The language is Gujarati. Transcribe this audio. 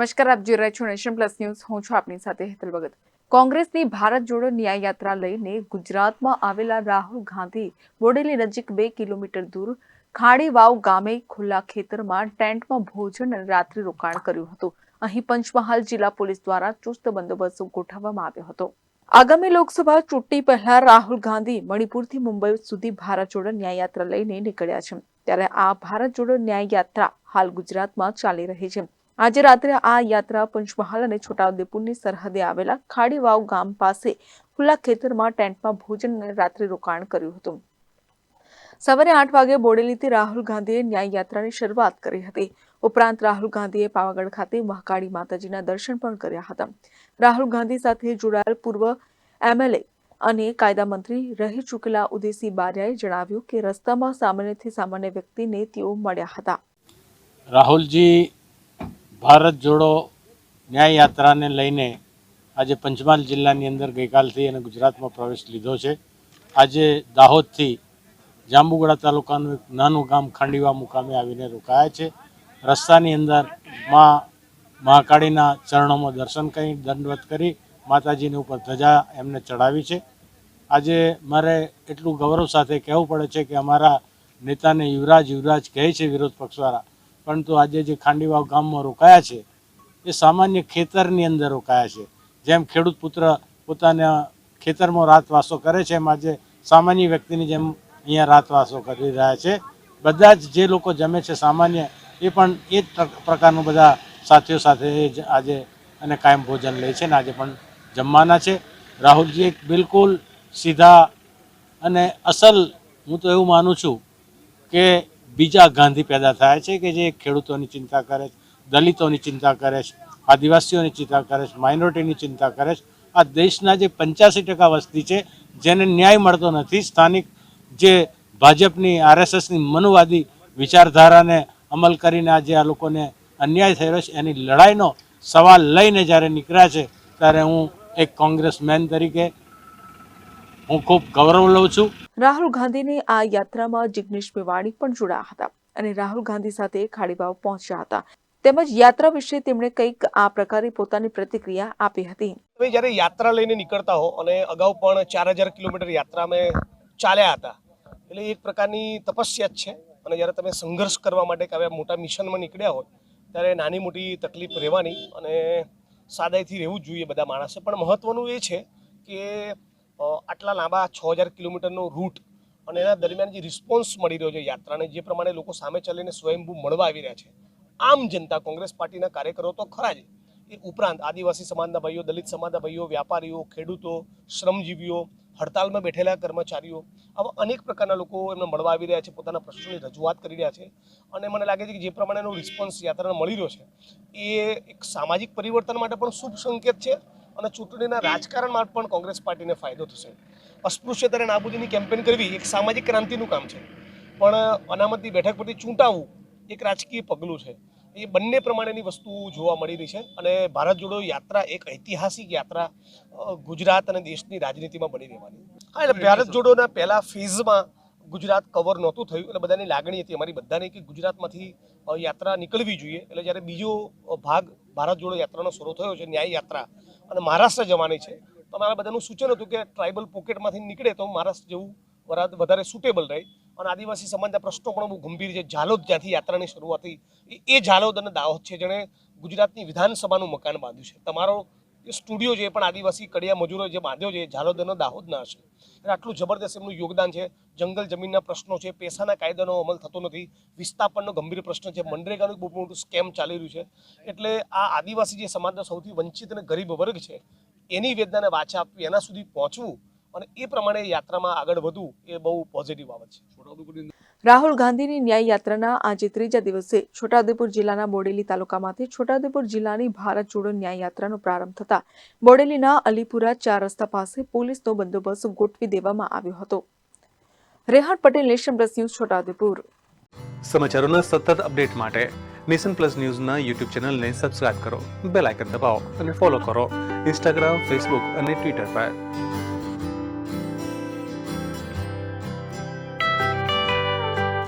નમસ્કાર, આપ જોઈ રહ્યા છો નેશન પ્લસ ન્યૂઝ. હું છું આપની સાથે હેતલ ભગત. કોંગ્રેસની ભારત જોડો ન્યાય યાત્રા લઈને ગુજરાતમાં આવેલા રાહુલ ગાંધી બોડેલી નજીક બે કિલોમીટર દૂર ખાડીવાવ ગામે ખુલ્લા ખેતરમાં ટેન્ટમાં ભોજન અને રાત્રિ રોકાણ કર્યું હતું. અહીં પંચમહાલ જિલ્લા પોલીસ દ્વારા ચુસ્ત બંદોબસ્ત ગોઠવવામાં આવ્યો હતો. આગામી લોકસભા ચૂંટણી પહેલા રાહુલ ગાંધી મણિપુરથી મુંબઈ સુધી ભારત જોડો ન્યાય યાત્રા લઈને નીકળ્યા છે. ત્યારે આ ભારત જોડો ન્યાય યાત્રા હાલ ગુજરાતમાં ચાલી રહી છે. આજે રાત્રે આ યાત્રા પંચમહાલ અને છોટાઉદેપુરની સરહદે આવેલા ખાડીવાવ ગામ પાસે ખુલ્લા ખેતરમાં ટેન્ટમાં ભોજન અને રાત્રિ રોકાણ કર્યું હતું. સવારે આઠ વાગે બોડેલીથી રાહુલ ગાંધીએ ન્યાય શરૂઆત કરી હતી. ઉપરાંત રાહુલ ગાંધીએ પાવાગઢ ખાતે મહાકાળી માતાજીના દર્શન પણ કર્યા હતા. રાહુલ ગાંધી સાથે જોડાયેલ પૂર્વ એમએલએ અને કાયદા મંત્રી રહી ચૂકેલા ઉદયસિંહ બારિયાએ જણાવ્યું કે રસ્તામાં સામાન્યથી સામાન્ય વ્યક્તિને તેઓ મળ્યા હતા. રાહુલજી ભારત જોડો ન્યાય યાત્રાને લઈને આજે પંચમહાલ જિલ્લાની અંદર ગઈકાલથી અને ગુજરાતમાં પ્રવેશ લીધો છે. આજે દાહોદથી જાંબુગડા તાલુકાનું એક નાનું ગામ ખાંડીવા મુકામે આવીને રોકાયા છે. રસ્તાની અંદરમાં મહાકાળીના ચરણોમાં દર્શન કરી, દંડવત કરી માતાજીની ઉપર ધજા એમને ચડાવી છે. આજે મારે એટલું ગૌરવ સાથે કહેવું પડે છે કે અમારા નેતાને યુવરાજ યુવરાજ કહે છે વિરોધ પક્ષવાળા પરંતુ આજે જે ખાંડીવાવ ગામમાં રોકાયા છે, એ સામાન્ય ખેતરની અંદર રોકાયા છે. જેમ ખેડૂત પુત્ર પોતાના ખેતરમાં રાતવાસો કરે છે, એમ આજે સામાન્ય વ્યક્તિની જેમ અહીંયા રાતવાસો કરી રહ્યા છે. બધા જ જે લોકો જમે છે સામાન્ય, એ પણ એ જ પ્ર- પ્રકારનું બધા સાથીઓ સાથે આજે અને કાયમ ભોજન લે છે ને આજે પણ જમવાના છે. રાહુલજી એક બિલકુલ સીધા અને અસલ, હું તો એવું માનું છું કે બીજા ગાંધી પેદા થયા છે કે જે ખેડૂતોની ચિંતા કરે છે, દલિતોની ચિંતા કરે છે, આદિવાસીઓની ચિંતા કરે છે, માઇનોરિટીની ચિંતા કરે છે. આ દેશના જે પંચ્યાસી ટકા વસ્તી છે, જેને ન્યાય મળતો નથી, સ્થાનિક જે ભાજપની, આરએસએસની મનુવાદી વિચારધારાને અમલ કરીને આજે આ લોકોને અન્યાય થયો છે, એની લડાઈનો સવાલ લઈને જ્યારે નીકળ્યા છે, ત્યારે હું એક કોંગ્રેસમેન તરીકે હું ખૂબ ગૌરવ લઉં છું. રાહુલ ગાંધીની આ યાત્રામાં જિગ્નેશ મેવાણી પણ જોડાયા હતા અને રાહુલ ગાંધી સાથે ખાડીવાવ પહોંચ્યા હતા. તેમજ યાત્રા વિશે તેમણે કંઈક આ પ્રકારે પોતાની પ્રતિક્રિયા આપી હતી. તમે જ્યારે યાત્રા લઈને નીકળતા હો અને અગાઉ પણ ચાર હજાર કિલોમીટર યાત્રા અમે ચાલ્યા હતા, એટલે એક પ્રકારની તપસ્યા જ છે. અને જ્યારે તમે સંઘર્ષ કરવા માટે કે મોટા મિશનમાં નીકળ્યા હોય, ત્યારે નાની મોટી તકલીફ રહેવાની અને સાદાઈથી રહેવું જ જોઈએ બધા માણસે. પણ મહત્વનું એ છે કે આટલા લાંબા છ હજાર કિલોમીટરનો રૂટ અને એના દરમિયાન જે રિસ્પોન્સ મળી રહ્યો છે યાત્રાને, જે પ્રમાણે લોકો સામે ચાલીને સ્વયંભૂ મળવા આવી રહ્યા છે. આમ જનતા કોંગ્રેસ પાર્ટીના કાર્યકરો તો ખરા જ. એ ઉપરાંત આદિવાસી સમાજના ભાઈઓ, દલિત સમાજના ભાઈઓ, વ્યાપારીઓ, ખેડૂતો, શ્રમજીવીઓ, હડતાલમાં બેઠેલા કર્મચારીઓ, આવા અનેક પ્રકારના લોકો એમને મળવા આવી રહ્યા છે, પોતાના પ્રશ્નોની રજૂઆત કરી રહ્યા છે. અને મને લાગે છે કે જે પ્રમાણેનો રિસ્પોન્સ યાત્રાને મળી રહ્યો છે, એ એક સામાજિક પરિવર્તન માટે પણ શુભ સંકેત છે. અને ચૂંટણીના રાજકારણમાં પણ કોંગ્રેસ પાર્ટીને ફાયદો થશે. અસ્પૃશ્યતા અને નાબૂદીની કેમ્પેન કરવી એક સામાજિક ક્રાંતિનું કામ છે. પણ અનામતની બેઠક પરથી ચૂંટાવવું એક રાજકીય પગલું છે. એ બંને પ્રમાણેની વસ્તુ જોવા મળી રહી છે અને ભારત જોડો યાત્રા એક ઐતિહાસિક યાત્રા ગુજરાત અને દેશની રાજનીતિમાં બની રહેવાની. હા એટલે ભારત જોડોના પહેલા ફેઝમાં ગુજરાત કવર નહોતું થયું એટલે બધાની લાગણી હતી અમારી બધાની કે ગુજરાતમાંથી યાત્રા નીકળવી જોઈએ. એટલે જ્યારે બીજો ભાગ ભારત જોડો યાત્રાનો શરૂ થયો છે, ન્યાય યાત્રા, અને મહારાષ્ટ્ર જવાની છે, તો અમારા બધાનું સૂચન હતું કે ટ્રાઇબલ પોકેટમાંથી નીકળે તો મહારાષ્ટ્ર જેવું વરાદ વધારે સુટેબલ રહે. અને આદિવાસી સમાજના પ્રશ્નો પણ બહુ ગંભીર છે. ઝાલોદ જ્યાંથી યાત્રાની શરૂઆત થઈ, એ- ઝાલોદ અને દાહોદ છે જેણે ગુજરાતની વિધાનસભાનું મકાન બાંધ્યું છે. તમારો સ્ટુડિયો છે પણ આદિવાસી કડિયા મજૂરો જે બાંધ્યો છે ઝાલોદરનો દાહોદના હશે. એટલે આટલું જબરદસ્ત એમનું યોગદાન છે. જંગલ જમીનના પ્રશ્નો છે, પૈસાના કાયદાનો અમલ થતો નથી. વિસ્થાપનનો ગંભીર પ્રશ્ન છે. મનરેગાનું બહુ મોટું સ્કેમ ચાલી રહ્યું છે. એટલે આ આદિવાસી જે સમાજનો સૌથી વંચિત અને ગરીબ વર્ગ છે, એની વેદનાને વાચા આપવી, એના સુધી પહોંચવું અને એ પ્રમાણે યાત્રામાં આગળ વધવું, એ બહુ પોઝિટિવ બાબત છે. રાહુલ ગાંધીની ન્યાય યાત્રાના આજે ત્રીજા દિવસે છોટાઉદેપુર જિલ્લાના બોડેલી તાલુકામાંથી છોટાઉદેપુર જિલ્લાની ભારત જોડો ન્યાય યાત્રાનો પ્રારંભ થતા બોડેલીના અલીપુરા ચાર રસ્તા પાસે પોલીસનો બંદોબસ્ત ગોઠવી દેવામાં આવ્યો હતો. Rehan Patel, nation plus news, Chhota Udepur. સમાચારોના સતત અપડેટ માટે નેશન પ્લસ ન્યૂઝના યુટ્યુબ ચેનલને સબસ્ક્રાઇબ કરો, બેલ આઇકન દબાવો અને ફોલો કરો ઇન્સ્ટાગ્રામ, ફેસબુક અને ટ્વિટર પર.